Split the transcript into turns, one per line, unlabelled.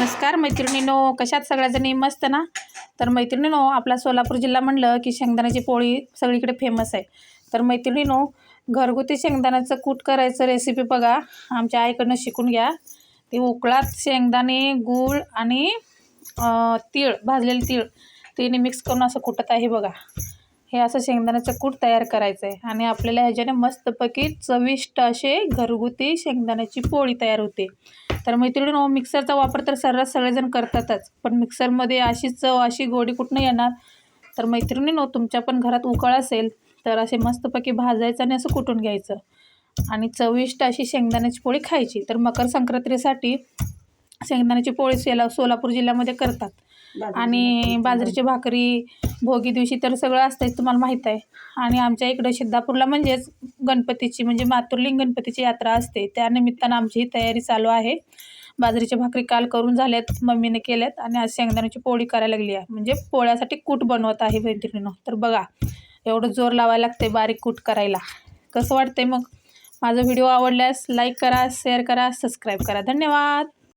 नमस्कार मैत्रिणीनो कशात सगळ्याजणी? मस्त ना? तर मैत्रिणीनो आपला सोलापूर जिल्हा म्हणलं की शेंगदाण्याची पोळी सगळीकडे फेमस आहे. तर मैत्रिणीनो घरगुती शेंगदाण्याचं कूट करायचं रेसिपी बघा. आमच्या आईकडनं शिकून घ्या. ते उकळात शेंगदाणे गूळ आणि तीळ भाजलेले तीळ. तिने मिक्स करून असं कुटत आहे बघा. हे असं शेंगदाण्याचं कूट तयार करायचं आहे आणि आपल्याला ह्याच्याने मस्तपैकी चविष्ट असे घरगुती शेंगदाण्याची पोळी तयार होते. तर मैत्रिणीनो मिक्सरचा वापर तर सर्रास सगळेजण करतातच पण मिक्सरमध्ये अशी चव अशी गोडी कुठनं येणार? तर मैत्रिणीनो तुमच्या पण घरात उकळ असेल तर असे मस्तपैकी भाजायचं आणि असं कुटून घ्यायचं. आणि चविष्ट अशी शेंगदाण्याची पोळी खायची. तर मकर संक्रांतीसाठी शेंगदाण्याची पोळी सोला सोलापूर जिल्ह्यामध्ये करतात. आणि बाजरीची भाकरी भोगी दिवशी तर सगळं असतंच तुम्हाला माहीत आहे. आणि आमच्या इकडं सिद्धापूरला म्हणजेच गणपतीची म्हणजे मातुर्लिंग गणपतीची यात्रा असते. त्या निमित्तानं आमची ही तयारी चालू आहे. बाजरीची भाकरी काल करून झाल्यात मम्मीने केल्यात आणि आज शेंगदाण्याची पोळी करायला लागली आहे. म्हणजे पोळ्यासाठी कूट बनवत आहे मैत्रिणीनं तर बघा एवढं जोर लावायला लागते बारीक कूट करायला. कसं वाटतंय मग? माझा व्हिडिओ आवडल्यास लाईक करा शेअर करा सबस्क्राईब करा. धन्यवाद!